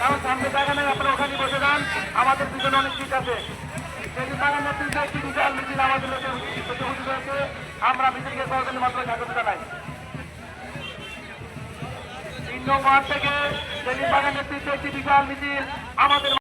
কারণ সামনে জায়গা নেই আপনারা ওখানে বসে যান আমাদের দুজন অনেক ঠিক আছে সেদিন বাগানের তিনটা আমাদের প্রতিভূতি রয়েছে আমরা মিছিলকে সহকারী মাত্র স্বাগত জানাই। ওয়ার্ড থেকে সেলিম বাগান নেতৃত্বে একটি বিশাল মিছিল আমাদের